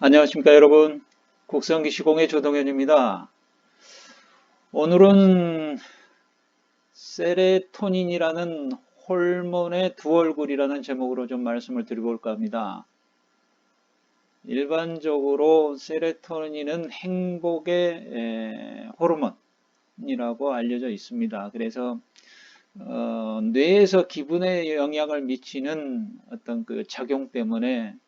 안녕하십니까 여러분. 국성기 시공의 조동현입니다. 오늘은 세레토닌이라는 호르몬의 두 얼굴이라는 제목으로 좀 말씀을 드려볼까 합니다. 일반적으로 세레토닌은 행복의 호르몬이라고 알려져 있습니다. 그래서 어, 뇌에서 기분에 영향을 미치는 어떤 그 작용 때문에 어,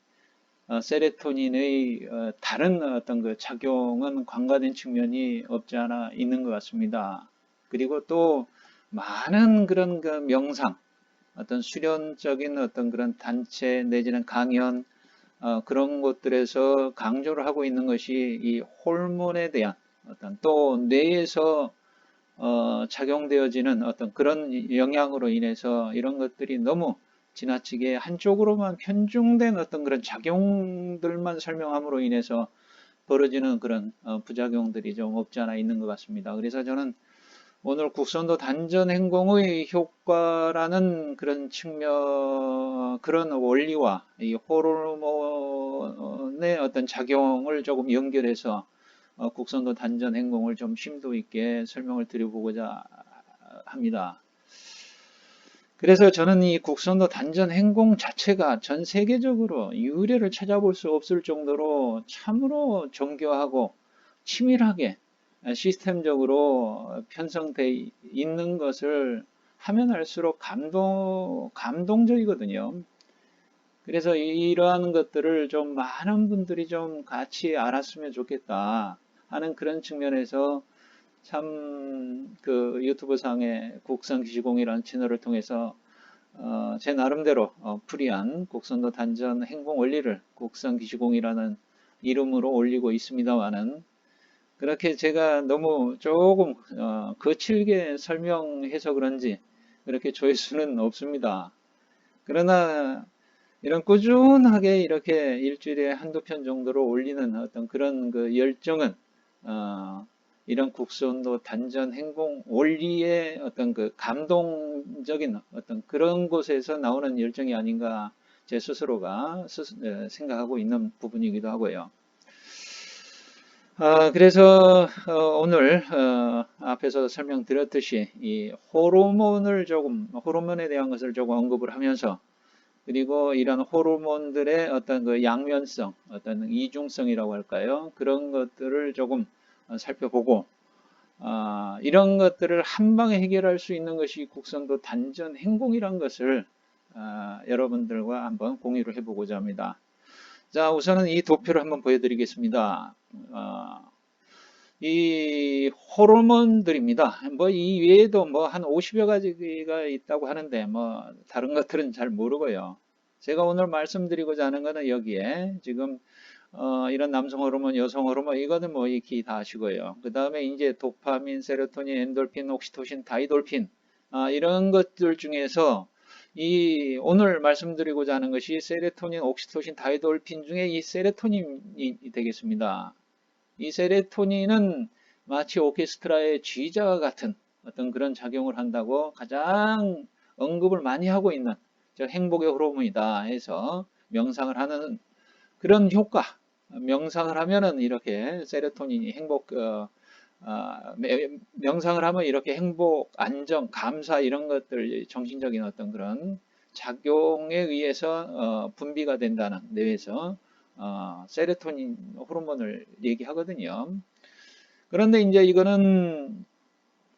세레토닌의 어, 다른 어떤 그 작용은 관과된 측면이 없지 않아 있는 것 같습니다. 그리고 또 많은 그런 그 명상, 어떤 수련적인 어떤 그런 단체 내지는 강연 어, 그런 것들에서 강조를 하고 있는 것이 이 호르몬에 대한 어떤 또 뇌에서 어, 작용되어지는 어떤 그런 영향으로 인해서 이런 것들이 너무 지나치게 한쪽으로만 편중된 어떤 그런 작용들만 설명함으로 인해서 벌어지는 그런 어, 부작용들이 좀 없지 않아 있는 것 같습니다. 그래서 저는 오늘 국선도 단전 행공의 효과라는 그런 측면, 그런 원리와 이 호르몬의 어떤 작용을 조금 연결해서 어, 국선도 단전 행공을 좀 심도 있게 설명을 드려보고자 합니다. 그래서 저는 이 국선도 단전 행공 자체가 전 세계적으로 유래를 찾아볼 수 없을 정도로 참으로 정교하고 치밀하게 시스템적으로 편성되어 있는 것을 하면 할수록 감동, 감동적이거든요. 그래서 이러한 것들을 좀 많은 분들이 좀 같이 알았으면 좋겠다 하는 그런 측면에서 참 그 유튜브 상의 국선 기시공이라는 채널을 통해서 어, 제 나름대로 어, 풀이한 곡선도 단전 행공 원리를 국선기시공이라는 이름으로 올리고 있습니다만은 그렇게 제가 너무 조금 어, 거칠게 설명해서 그런지 그렇게 조회수는 없습니다. 그러나 이런 꾸준하게 이렇게 일주일에 한두 편 정도로 올리는 어떤 그런 그 열정은 어, 이런 국수운도 단전 행공 원리의 어떤 그 감동적인 어떤 그런 곳에서 나오는 열정이 아닌가 제 스스로가 생각하고 있는 부분이기도 하고요. 아, 그래서 어, 오늘 어, 앞에서 설명드렸듯이 이 호르몬을 조금 호르몬에 대한 것을 조금 언급을 하면서 그리고 이런 호르몬들의 어떤 그 양면성, 어떤 이중성이라고 할까요? 그런 것들을 조금 어, 살펴보고 어, 이런 것들을 한 방에 해결할 수 있는 것이 국선도 단전 행공이란 것을 어, 여러분들과 한번 공유를 해보고자 합니다. 자 우선은 이 도표를 한번 보여드리겠습니다. 어, 이 호르몬들입니다. 뭐 이 외에도 뭐 한 50여 가지가 있다고 하는데 뭐 다른 것들은 잘 모르고요. 제가 오늘 말씀드리고자 하는 것은 여기에 지금 어, 이런 남성 호르몬, 여성 호르몬 이거는 뭐 익히 다 아시고요. 그 다음에 이제 도파민, 세로토닌, 엔돌핀, 옥시토신, 다이돌핀 아, 이런 것들 중에서 이 오늘 말씀드리고자 하는 것이 세로토닌, 옥시토신, 다이돌핀 중에 이 세로토닌이 되겠습니다. 이 세로토닌은 마치 오케스트라의 G자와 같은 어떤 그런 작용을 한다고 가장 언급을 많이 하고 있는 행복의 호르몬이다 해서 명상을 하는 그런 효과 명상을 하면은 이렇게 세로토닌이 행복 어, 어, 명상을 하면 이렇게 행복, 안정, 감사 이런 것들 정신적인 어떤 그런 작용에 의해서 어, 분비가 된다는 뇌에서 어, 세로토닌 호르몬을 얘기하거든요. 그런데 이제 이거는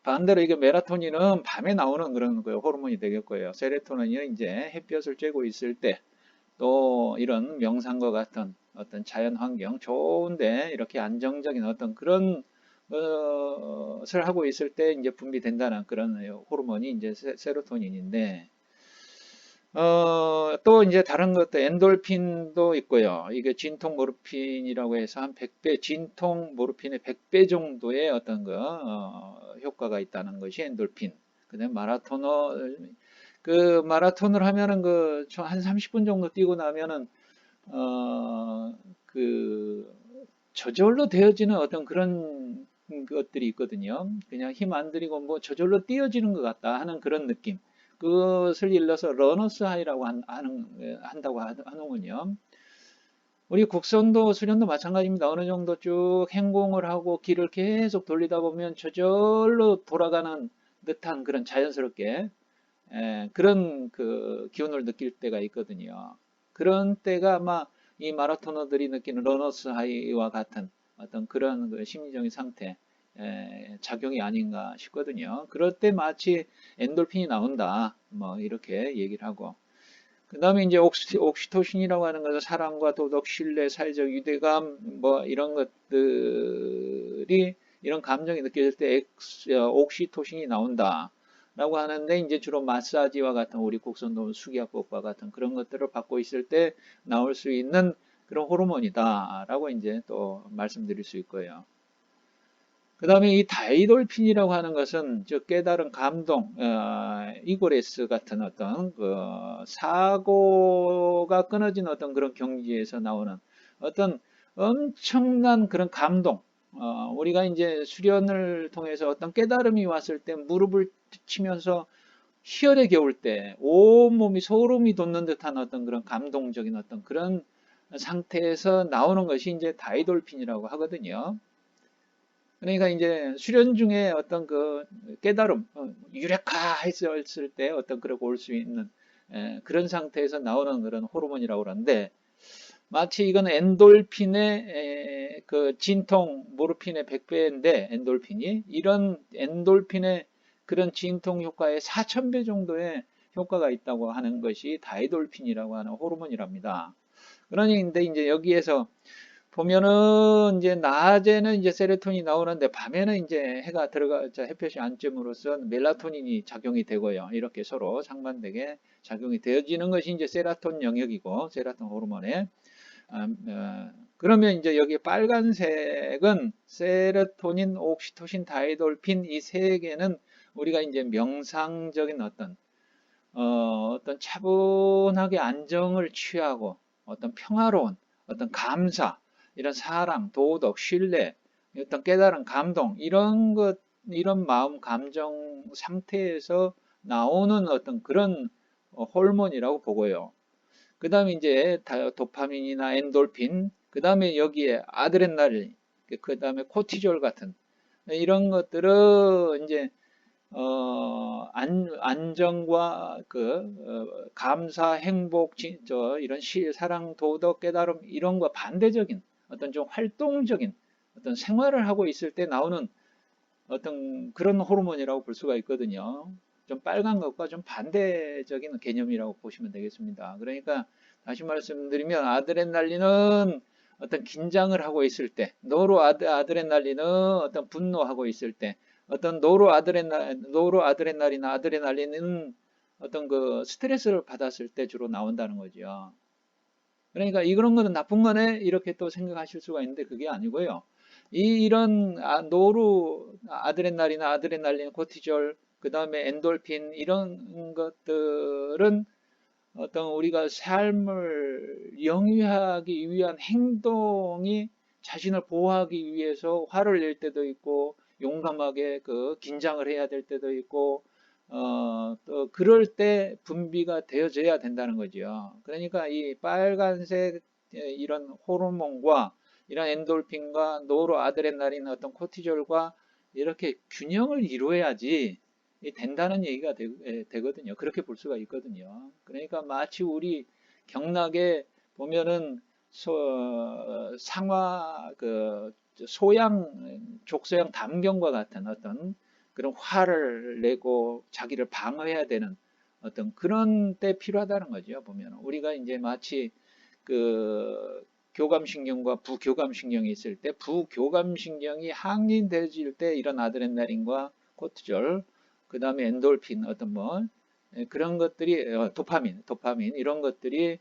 반대로 이게 메라토닌은 밤에 나오는 그런 그 호르몬이 되겠 고요. 세로토닌이 이제 햇볕을 쬐고 있을 때 또 이런 명상과 같은 어떤 자연 환경 좋은데 이렇게 안정적인 어떤 그런 것을 하고 있을 때 이제 분비된다는 그런 호르몬이 이제 세로토닌인데 어, 또 이제 다른 것도 엔돌핀도 있고요. 이게 진통 모르핀이라고 해서 한 100배, 진통 모르핀의 100배 정도의 어떤 거, 어, 효과가 있다는 것이 엔돌핀. 그 다음에 마라토너, 그 마라톤을 하면은 그한 30분 정도 뛰고 나면은 어, 그 저절로 되어지는 어떤 그런 것들이 있거든요. 그냥 힘 안 들이고 뭐 저절로 뛰어지는 것 같다 하는 그런 느낌. 그것을 일러서 러너스 하이라고 하는, 한다고 하는군요. 우리 곡선도 수련도 마찬가지입니다. 어느 정도 쭉 행공을 하고 길을 계속 돌리다 보면 저절로 돌아가는 듯한 그런 자연스럽게 에, 그런 그 기운을 느낄 때가 있거든요. 그런 때가 아마 이 마라토너들이 느끼는 러너스 하이와 같은 어떤 그런 그 심리적인 상태 에, 작용이 아닌가 싶거든요. 그럴 때 마치 엔돌핀이 나온다. 뭐 이렇게 얘기를 하고 그 다음에 이제 옥시, 옥시 토신이라고 하는 것은 사랑과 도덕, 신뢰, 사회적 유대감 뭐 이런 것들이 이런 감정이 느껴질 때 엑스, 어, 옥시토신이 나온다. 라고 하는데 이제 주로 마사지와 같은 우리 곡선도 수기압법과 같은 그런 것들을 받고 있을 때 나올 수 있는 그런 호르몬이다 라고 이제 또 말씀드릴 수 있고요. 그 다음에 이 다이돌핀이라고 하는 것은 즉 깨달은 감동, 어, 이고레스 같은 어떤 그 사고가 끊어진 어떤 그런 경지에서 나오는 어떤 엄청난 그런 감동. 어, 우리가 이제 수련을 통해서 어떤 깨달음이 왔을 때 무릎을 치면서 희열에 겨울 때 온몸이 소름이 돋는 듯한 어떤 그런 감동적인 어떤 그런 상태에서 나오는 것이 이제 다이돌핀이라고 하거든요. 그러니까 이제 수련 중에 어떤 그 깨달음, 어, 유레카 했을 때 어떤 그렇게 올수 있는 에, 그런 상태에서 나오는 그런 호르몬이라고 그러는데 마치 이건 엔돌핀의 에, 그 진통 모르핀의 100배인데 엔돌핀이 이런 엔돌핀의 그런 진통 효과의 4000배 정도의 효과가 있다고 하는 것이 다이돌핀이라고 하는 호르몬이랍니다. 그러니 근데 이제 여기에서 보면은 이제 낮에는 이제 세로토닌이 나오는데 밤에는 이제 해가 들어가 햇볕이 안쯤으로써 멜라토닌이 작용이 되고요. 이렇게 서로 상반되게 작용이 되어지는 것이 이제 세라톤 영역이고 세라톤 호르몬에 아, 어, 그러면 이제 여기 빨간색은 세로토닌, 옥시토신, 다이돌핀 이 세 개는 우리가 이제 명상적인 어떤 어, 어떤 차분하게 안정을 취하고 어떤 평화로운 어떤 감사 이런 사랑, 도덕, 신뢰, 어떤 깨달은 감동 이런 것 이런 마음 감정 상태에서 나오는 어떤 그런 어, 호르몬이라고 보고요. 그 다음에 이제 도파민이나 엔돌핀, 그 다음에 여기에 아드레날린, 그 다음에 코티졸 같은 이런 것들은 이제 어, 안, 안정과 그 어, 감사, 행복, 진, 저 이런 시, 사랑, 도덕, 깨달음 이런 거 반대적인 어떤 좀 활동적인 어떤 생활을 하고 있을 때 나오는 어떤 그런 호르몬이라고 볼 수가 있거든요. 좀 빨간 것과 좀 반대적인 개념이라고 보시면 되겠습니다. 그러니까 다시 말씀드리면 아드레날린은 어떤 긴장을 하고 있을 때, 노로 아드, 아드레날린은 어떤 분노하고 있을 때, 어떤 노로 아드레날, 노로 아드레날이나 아드레날린은 어떤 그 스트레스를 받았을 때 주로 나온다는 거죠. 그러니까 이런 거는 나쁜 거네 이렇게 또 생각하실 수가 있는데 그게 아니고요. 이 이런 아, 노루 아드레날이나 아드레날린, 코티졸, 그 다음에 엔돌핀 이런 것들은 어떤 우리가 삶을 영위하기 위한 행동이 자신을 보호하기 위해서 화를 낼 때도 있고 용감하게 그 긴장을 해야 될 때도 있고 어, 또 그럴 때 분비가 되어져야 된다는 거죠. 그러니까 이 빨간색 이런 호르몬과 이런 엔돌핀과 노로아드레날린 어떤 코티졸과 이렇게 균형을 이루어야지 된다는 얘기가 되, 거든요 그렇게 볼 수가 있거든요. 그러니까 마치 우리 경락에 보면은 소, 상화 그 소양 족소양 담경과 같은 어떤 그런 화를 내고 자기를 방어해야 되는 어떤 그런 때 필요하다는 거죠. 보면 우리가 이제 마치 그 교감신경과 부교감신경이 있을 때 부교감신경이 항진되어질 때 이런 아드레날린과 코트졸 그 다음에 엔돌핀 어떤 뭐 예, 그런 것들이 어, 도파민 도파민 이런 것들이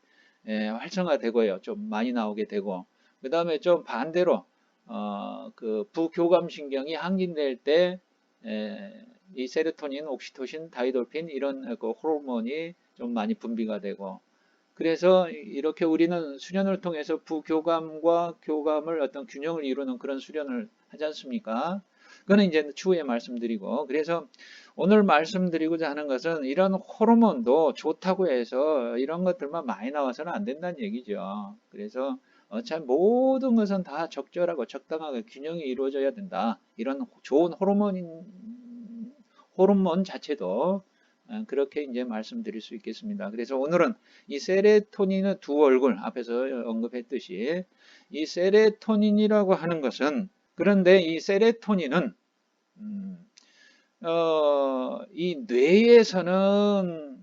예, 활성화되고요 좀 많이 나오게 되고 그 다음에 좀 반대로 어, 그 부교감 신경이 항진될 때 이 세로토닌, 옥시토신, 다이돌핀 이런 그 호르몬이 좀 많이 분비가 되고 그래서 이렇게 우리는 수련을 통해서 부교감과 교감을 어떤 균형을 이루는 그런 수련을 하지 않습니까? 그거는 이제 추후에 말씀드리고 그래서 오늘 말씀드리고자 하는 것은 이런 호르몬도 좋다고 해서 이런 것들만 많이 나와서는 안 된다는 얘기죠. 그래서 어차피 모든 것은 다 적절하고 적당하게 균형이 이루어져야 된다. 이런 좋은 호르몬인 호르몬 자체도 어, 그렇게 이제 말씀드릴 수 있겠습니다. 그래서 오늘은 이 세레토닌의 두 얼굴 앞에서 언급했듯이 이 세레토닌이라고 하는 것은 그런데 이 세레토닌은 음, 어, 이 뇌에서는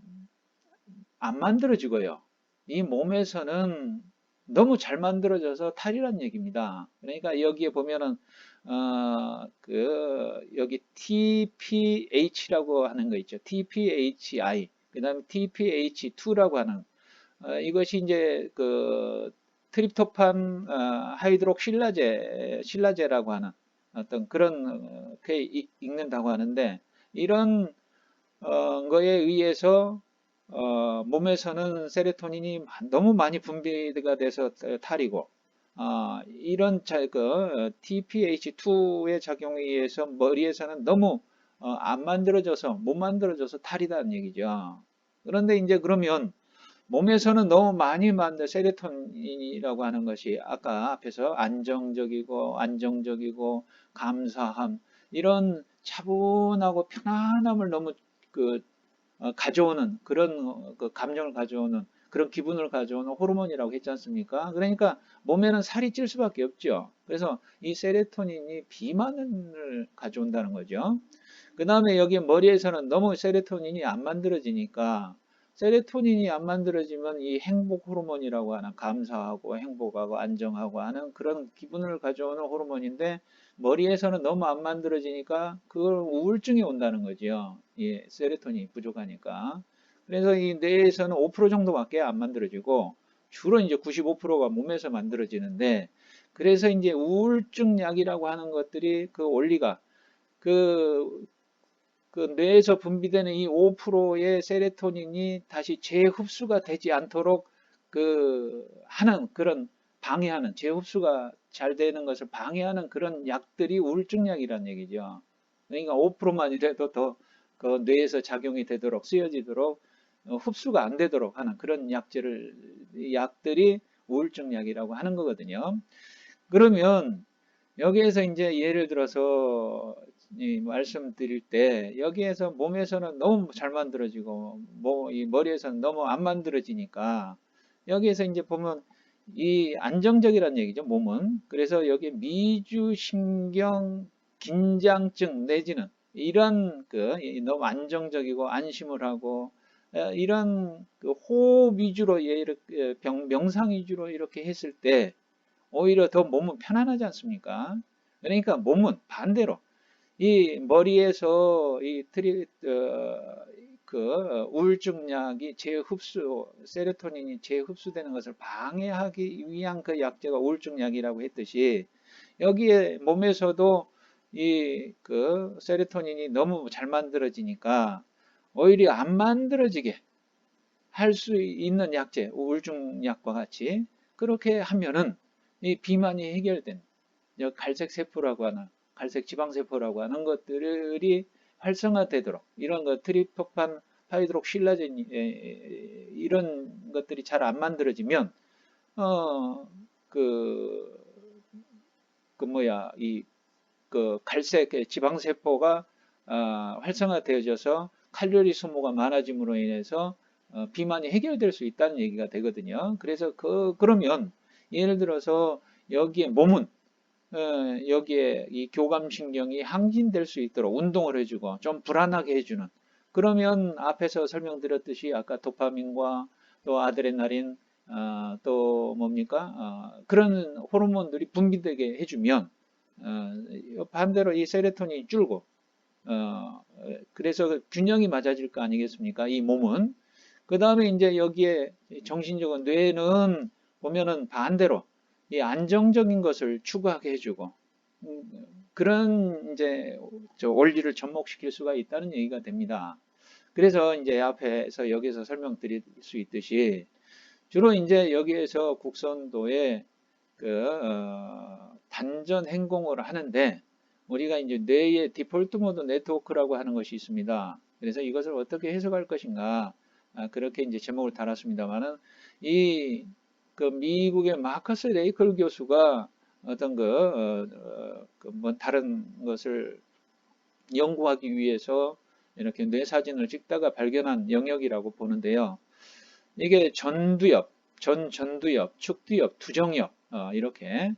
안 만들어지고요. 이 몸에서는 너무 잘 만들어져서 탈이란 얘기입니다. 그러니까 여기에 보면은 어, 그 여기 TPH라고 하는 거 있죠. TPHI 그 다음에 TPH2라고 하는 어, 이것이 이제 그 트립토판 어, 하이드록실라제 실라제라고 하는 어떤 그런 게 읽는다고 하는데 이런 어, 거에 의해서 어, 몸에서는 세로토닌이 너무 많이 분비가 돼서 탈이고 어, 이런 자, 그, TPH2의 작용에 의해서 머리에서는 너무 어, 안 만들어져서 못 만들어져서 탈이다는 얘기죠. 그런데 이제 그러면 몸에서는 너무 많이 만든 세로토닌이라고 하는 것이 아까 앞에서 안정적이고 안정적이고 감사함 이런 차분하고 편안함을 너무 그 어, 가져오는 그런 어, 그 감정을 가져오는 그런 기분을 가져오는 호르몬이라고 했지 않습니까? 그러니까 몸에는 살이 찔 수밖에 없죠. 그래서 이 세로토닌이 비만을 가져온다는 거죠. 그 다음에 여기 머리에서는 너무 세로토닌이 안 만들어지니까 세로토닌이 안 만들어지면 이 행복 호르몬이라고 하는 감사하고 행복하고 안정하고 하는 그런 기분을 가져오는 호르몬인데 머리에서는 너무 안 만들어지니까 그걸 우울증이 온다는 거죠. 예, 세로토닌이 부족하니까. 그래서 이 뇌에서는 5% 정도밖에 안 만들어지고 주로 이제 95%가 몸에서 만들어지는데 그래서 이제 우울증 약이라고 하는 것들이 그 원리가 그, 그 뇌에서 분비되는 이 5%의 세로토닌이 다시 재흡수가 되지 않도록 그 하는 그런 방해하는 재흡수가 잘 되는 것을 방해하는 그런 약들이 우울증 약이라는 얘기죠. 그러니까 5%만이라도 더 그 뇌에서 작용이 되도록 쓰여지도록 어, 흡수가 안 되도록 하는 그런 약제를 약들이 우울증 약이라고 하는 거거든요. 그러면 여기에서 이제 예를 들어서 말씀드릴 때 여기에서 몸에서는 너무 잘 만들어지고 뭐 이 머리에서는 너무 안 만들어지니까 여기에서 이제 보면 이 안정적이라는 얘기죠 몸은 그래서 여기 미주신경 긴장증 내지는 이런 그 너무 안정적이고 안심을 하고 어, 이런 그 호흡 위주로 이렇게 병, 명상 위주로 이렇게 했을 때 오히려 더 몸은 편안하지 않습니까? 그러니까 몸은 반대로 이 머리에서 이 트리 어, 그 우울증 약이 재흡수 세로토닌이 재흡수되는 것을 방해하기 위한 그 약제가 우울증 약이라고 했듯이 여기에 몸에서도 이 그 세로토닌이 너무 잘 만들어지니까 오히려 안 만들어지게 할 수 있는 약제, 우울증 약과 같이 그렇게 하면은 이 비만이 해결된 갈색 세포라고 하는 갈색 지방 세포라고 하는 것들이 활성화되도록 이런 것 트리토판 파이드록실라젠 이런 것들이 잘 안 만들어지면 어그그 그 뭐야 이 그 갈색 지방 세포가 어, 활성화되어져서 칼로리 소모가 많아짐으로 인해서 어, 비만이 해결될 수 있다는 얘기가 되거든요. 그래서 그 그러면 예를 들어서 여기에 몸은 어, 여기에 이 교감신경이 항진될 수 있도록 운동을 해주고 좀 불안하게 해주는 그러면 앞에서 설명드렸듯이 아까 도파민과 또 아드레날린 어, 또 뭡니까 어, 그런 호르몬들이 분비되게 해주면 어, 반대로 이 세로토닌이 줄고 어, 그래서 균형이 맞아질 거 아니겠습니까? 이 몸은. 그 다음에 이제 여기에 정신적인 뇌는 보면은 반대로 이 안정적인 것을 추구하게 해주고 음, 그런 이제 저 원리를 접목시킬 수가 있다는 얘기가 됩니다. 그래서 이제 앞에서 여기서 설명드릴 수 있듯이 주로 이제 여기에서 국선도에 그 어, 단전 행공을 하는데 우리가 이제 뇌의 디폴트 모드 네트워크라고 하는 것이 있습니다. 그래서 이것을 어떻게 해석할 것인가 아, 그렇게 이제 제목을 달았습니다만은 이 그 미국의 마커스 레이컬 교수가 어떤 그, 어, 어, 그 뭐 다른 것을 연구하기 위해서 이렇게 뇌 사진을 찍다가 발견한 영역이라고 보는데요. 이게 전두엽, 전 전두엽, 축두엽, 두정엽 어, 이렇게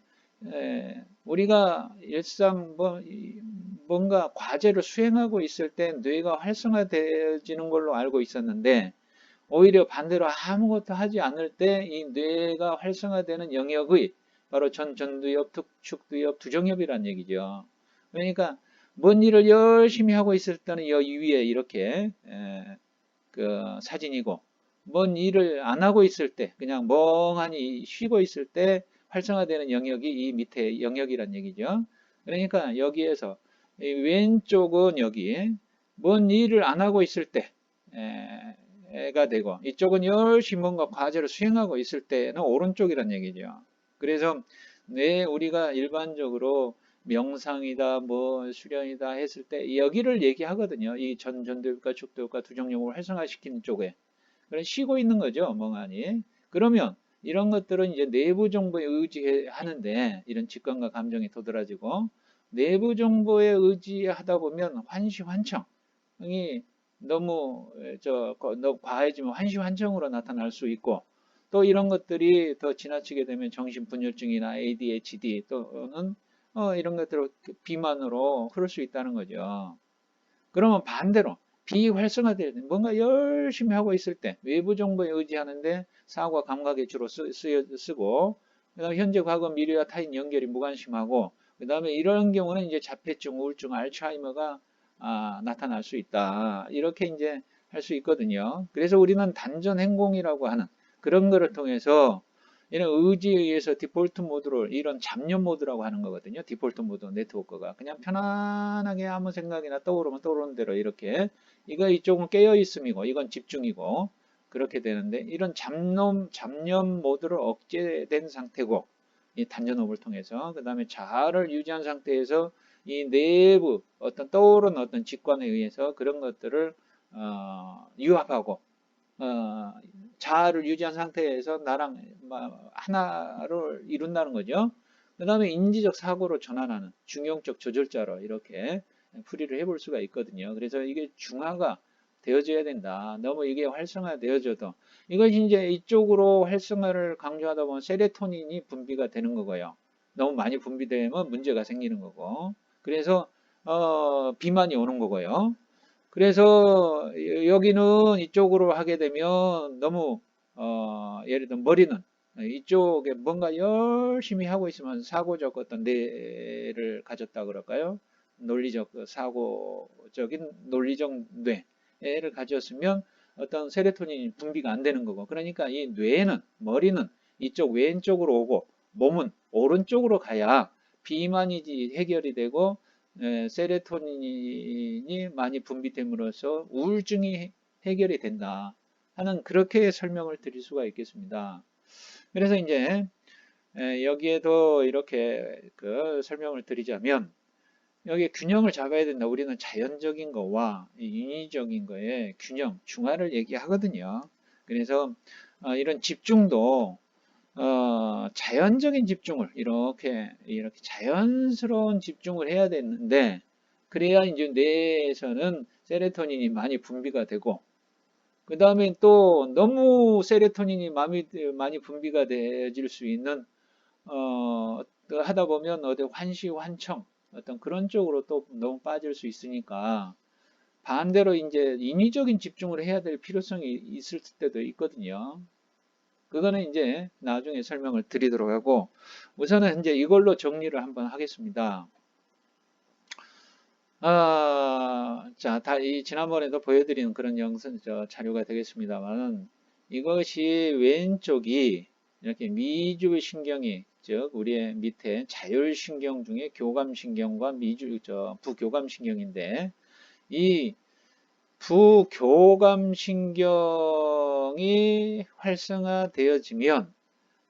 에, 우리가 일상 뭐 이, 뭔가 과제를 수행하고 있을 때 뇌가 활성화되어지는 걸로 알고 있었는데 오히려 반대로 아무것도 하지 않을 때 이 뇌가 활성화되는 영역의 바로 전 전두엽, 축두엽, 두정엽이란 얘기죠. 그러니까 뭔 일을 열심히 하고 있을 때는 여기 위에 이렇게 에, 그 사진이고 뭔 일을 안 하고 있을 때 그냥 멍하니 쉬고 있을 때 활성화되는 영역이 이 밑에 영역이란 얘기죠. 그러니까 여기에서 왼쪽은 여기 뭔 일을 안 하고 있을 때 가 되고 이쪽은 열심히 뭔가 과제를 수행하고 있을 때는 오른쪽이란 얘기죠. 그래서 왜 우리가 일반적으로 명상이다, 뭐 수련이다 했을 때 여기를 얘기하거든요. 이 전 전도엽과 축도엽과 두정용을 활성화시키는 쪽에. 그래 쉬고 있는 거죠, 멍하니. 그러면 이런 것들은 이제 내부 정보에 의지하는데 이런 직관과 감정이 도드라지고 내부 정보에 의지하다 보면 환시환청이 너무 저 너무 과해지면 환시환청으로 나타날 수 있고 또 이런 것들이 더 지나치게 되면 정신분열증이나 ADHD 또는 어, 이런 것들로 비만으로 흐를 수 있다는 거죠. 그러면 반대로 비활성화되어 있는 뭔가 열심히 하고 있을 때 외부 정보에 의지하는데 사고와 감각에 주로 쓰, 쓰 고 그다음에 현재 과거 미래와 타인 연결이 무관심하고 그 다음에 이런 경우는 이제 자폐증, 우울증, 알츠하이머가 아, 나타날 수 있다. 이렇게 이제 할 수 있거든요. 그래서 우리는 단전 행공이라고 하는 그런 거를 통해서 이런 의지에 의해서 디폴트 모드로 이런 잡념 모드라고 하는 거거든요. 디폴트 모드 네트워크가 그냥 편안하게 아무 생각이나 떠오르면 떠오르는 대로 이렇게 이거 이쪽은 깨어 있음이고 이건 집중이고 그렇게 되는데 이런 잡념 잡념 모드를 억제된 상태고 이 단전업을 통해서 그 다음에 자아를 유지한 상태에서 이 내부 어떤 떠오른 어떤 직관에 의해서 그런 것들을 어, 유압하고 어, 자아를 유지한 상태에서 나랑 하나를 이룬다는 거죠. 그 다음에 인지적 사고로 전환하는 중용적 조절자로 이렇게 풀이를 해볼 수가 있거든요. 그래서 이게 중화가 되어져야 된다. 너무 이게 활성화 되어져도 이것이 이제 이쪽으로 활성화를 강조하다 보면 세레토닌이 분비가 되는 거고요. 너무 많이 분비되면 문제가 생기는 거고. 그래서 어, 비만이 오는 거고요. 그래서 여기는 이쪽으로 하게 되면 너무 어, 예를 들어 머리는 이쪽에 뭔가 열심히 하고 있으면 사고적 어떤 뇌를 가졌다 그럴까요? 논리적 그 사고적인 논리적 뇌를 가졌으면 어떤 세레토닌이 분비가 안 되는 거고 그러니까 이 뇌는 머리는 이쪽 왼쪽으로 오고 몸은 오른쪽으로 가야 비만이 해결이 되고 세레토닌이 많이 분비됨으로써 우울증이 해결이 된다 하는 그렇게 설명을 드릴 수가 있겠습니다. 그래서 이제 여기에도 이렇게 그 설명을 드리자면 여기 균형을 잡아야 된다. 우리는 자연적인 거와 인위적인 거에 균형, 중화를 얘기하거든요. 그래서 어, 이런 집중도 어, 자연적인 집중을 이렇게 이렇게 자연스러운 집중을 해야 되는데 그래야 이제 뇌에서는 세레토닌이 많이 분비가 되고 그 다음에 또 너무 세레토닌이 많이, 분비가 되질 수 있는 어, 하다 보면 어디 환시 환청 어떤 그런 쪽으로 또 너무 빠질 수 있으니까 반대로 이제 인위적인 집중을 해야 될 필요성이 있을 때도 있거든요. 그거는 이제 나중에 설명을 드리도록 하고 우선은 이제 이걸로 정리를 한번 하겠습니다. 아, 자, 다 이 지난번에도 보여드린 그런 영상 저 자료가 되겠습니다만은 이것이 왼쪽이 이렇게 미주 신경이 즉 우리의 밑에 자율 신경 중에 교감 신경과 미주 저 부교감 신경인데 이 부교감 신경 이 활성화되어지면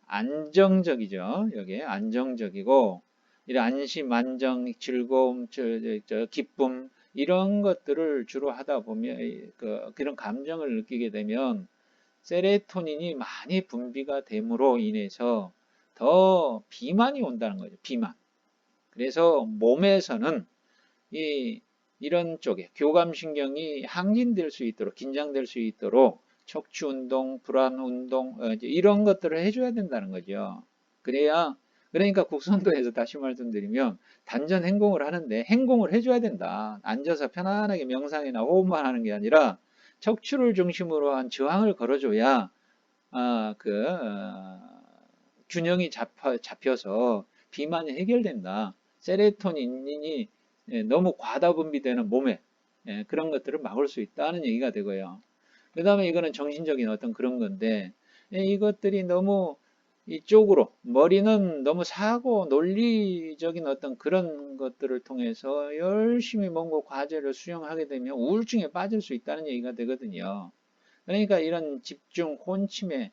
안정적이죠. 여기 안정적이고 이런 안심, 안정, 즐거움, 저, 저, 기쁨 이런 것들을 주로 하다 보면 그, 그런 감정을 느끼게 되면 세레토닌이 많이 분비가 됨으로 인해서 더 비만이 온다는 거죠. 비만. 그래서 몸에서는 이 이런 쪽에 교감신경이 항진될 수 있도록 긴장될 수 있도록 척추 운동, 불안 운동 어, 이런 것들을 해줘야 된다는 거죠. 그래야 그러니까 국선도에서 다시 말씀드리면 단전 행공을 하는데 행공을 해줘야 된다. 앉아서 편안하게 명상이나 호흡만 하는 게 아니라 척추를 중심으로 한 저항을 걸어줘야 아, 그 어, 균형이 잡혀, 잡혀서 비만이 해결된다. 세레토닌이 예, 너무 과다 분비되는 몸에 예, 그런 것들을 막을 수 있다는 얘기가 되고요. 그 다음에 이거는 정신적인 어떤 그런 건데 예, 이것들이 너무 이쪽으로 머리는 너무 사고 논리적인 어떤 그런 것들을 통해서 열심히 뭔가 과제를 수행하게 되면 우울증에 빠질 수 있다는 얘기가 되거든요. 그러니까 이런 집중, 혼침에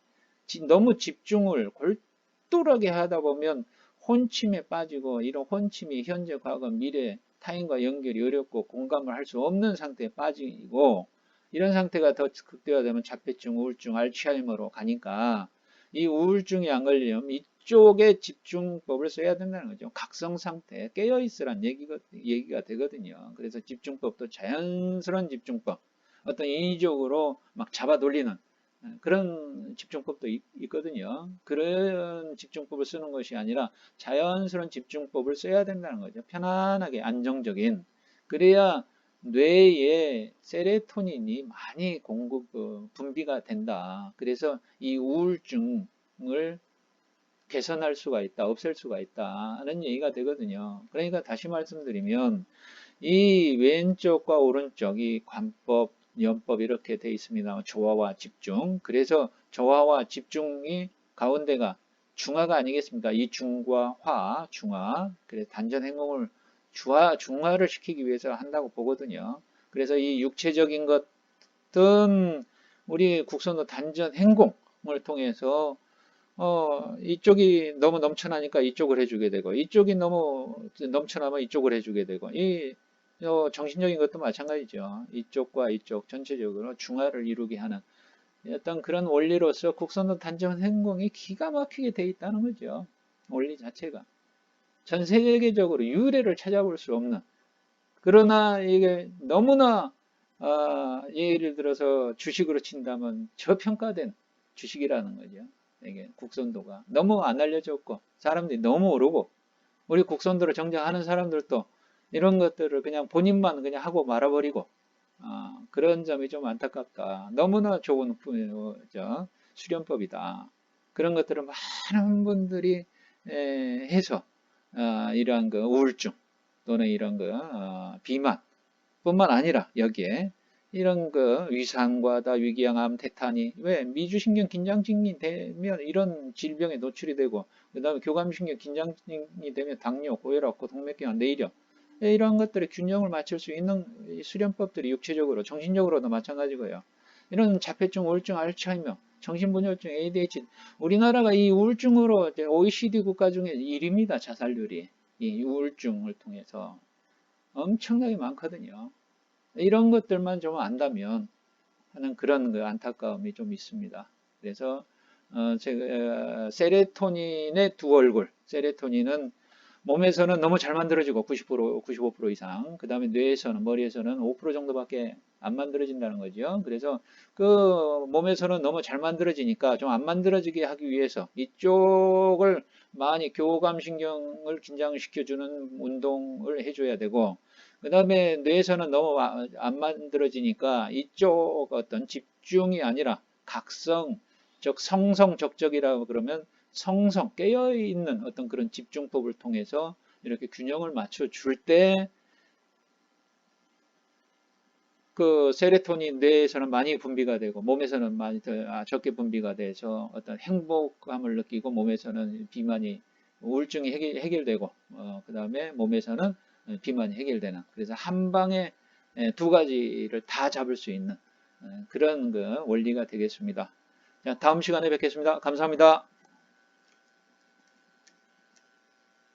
너무 집중을 골똘하게 하다 보면 혼침에 빠지고 이런 혼침이 현재, 과거, 미래 타인과 연결이 어렵고 공감을 할 수 없는 상태에 빠지고 이런 상태가 더 극대화되면 자폐증, 우울증, 알츠하이머로 가니까 이 우울증이 안 걸리면 이쪽에 집중법을 써야 된다는 거죠. 각성 상태, 깨어 있으란 얘기가, 얘기가 되거든요. 그래서 집중법도 자연스러운 집중법, 어떤 인위적으로 막 잡아 돌리는 그런 집중법도 있, 거든요 그런 집중법을 쓰는 것이 아니라 자연스러운 집중법을 써야 된다는 거죠. 편안하게 안정적인. 그래야 뇌에 세레토닌이 많이 공급 어, 분비가 된다. 그래서 이 우울증을 개선할 수가 있다, 없앨 수가 있다 하는 얘기가 되거든요. 그러니까 다시 말씀드리면 이 왼쪽과 오른쪽 이 관법, 연법 이렇게 돼 있습니다. 조화와 집중. 그래서 조화와 집중이 가운데가 중화가 아니겠습니까? 이 중과 화, 중화. 그래서 단전 행동을 중화, 중화를 시키기 위해서 한다고 보거든요. 그래서 이 육체적인 것은 우리 국선도 단전 행공을 통해서 어, 이쪽이 너무 넘쳐나니까 이쪽을 해주게 되고, 이쪽이 너무 넘쳐나면 이쪽을 해주게 되고, 이 어, 정신적인 것도 마찬가지죠. 이쪽과 이쪽 전체적으로 중화를 이루게 하는 어떤 그런 원리로서 국선도 단전 행공이 기가 막히게 돼 있다는 거죠. 원리 자체가. 전 세계적으로 유래를 찾아볼 수 없는. 그러나 이게 너무나 어, 예를 들어서 주식으로 친다면 저평가된 주식이라는 거죠. 이게 국선도가 너무 안 알려졌고 사람들이 너무 모르고 우리 국선도를 정정하는 사람들도 이런 것들을 그냥 본인만 그냥 하고 말아버리고 어, 그런 점이 좀 안타깝다. 너무나 좋은 저, 수련법이다. 그런 것들을 많은 분들이 에, 해서 어, 이러한 그 우울증 또는 이런 그 어, 비만 뿐만 아니라 여기에 이런 그 위산과다 위궤양암 태탄이 왜 미주신경 긴장증이 되면 이런 질병에 노출이 되고 그 다음에 교감신경 긴장증이 되면 당뇨, 고혈압, 고동맥경화, 뇌이령 이런 것들의 균형을 맞출 수 있는 수련법들이 육체적으로 정신적으로도 마찬가지고요. 이런 자폐증, 우울증, 알츠하이머, 정신분열증, ADHD 우리나라가 이 우울증으로 OECD 국가 중에 1위입니다. 자살률이 이 우울증을 통해서 엄청나게 많거든요. 이런 것들만 좀 안다면 하는 그런 그 안타까움이 좀 있습니다. 그래서 어, 제가 세레토닌의 두 얼굴, 세레토닌은 몸에서는 너무 잘 만들어지고 90% 95% 이상 그 다음에 뇌에서는 머리에서는 5% 정도밖에 안 만들어진다는 거죠. 그래서 그 몸에서는 너무 잘 만들어지니까 좀 안 만들어지게 하기 위해서 이쪽을 많이 교감신경을 긴장시켜주는 운동을 해줘야 되고 그 다음에 뇌에서는 너무 안 만들어지니까 이쪽 어떤 집중이 아니라 각성, 즉 성성적적이라고 그러면 성성, 깨어있는 어떤 그런 집중법을 통해서 이렇게 균형을 맞춰줄 때, 그 세레토닌 뇌에서는 많이 분비가 되고 몸에서는 많이 더 아, 적게 분비가 돼서 어떤 행복감을 느끼고 몸에서는 비만이 우울증이 해결, 되고 어, 그 다음에 몸에서는 비만이 해결되는 그래서 한 방에 두 가지를 다 잡을 수 있는 그런 그 원리가 되겠습니다. 자, 다음 시간에 뵙겠습니다. 감사합니다.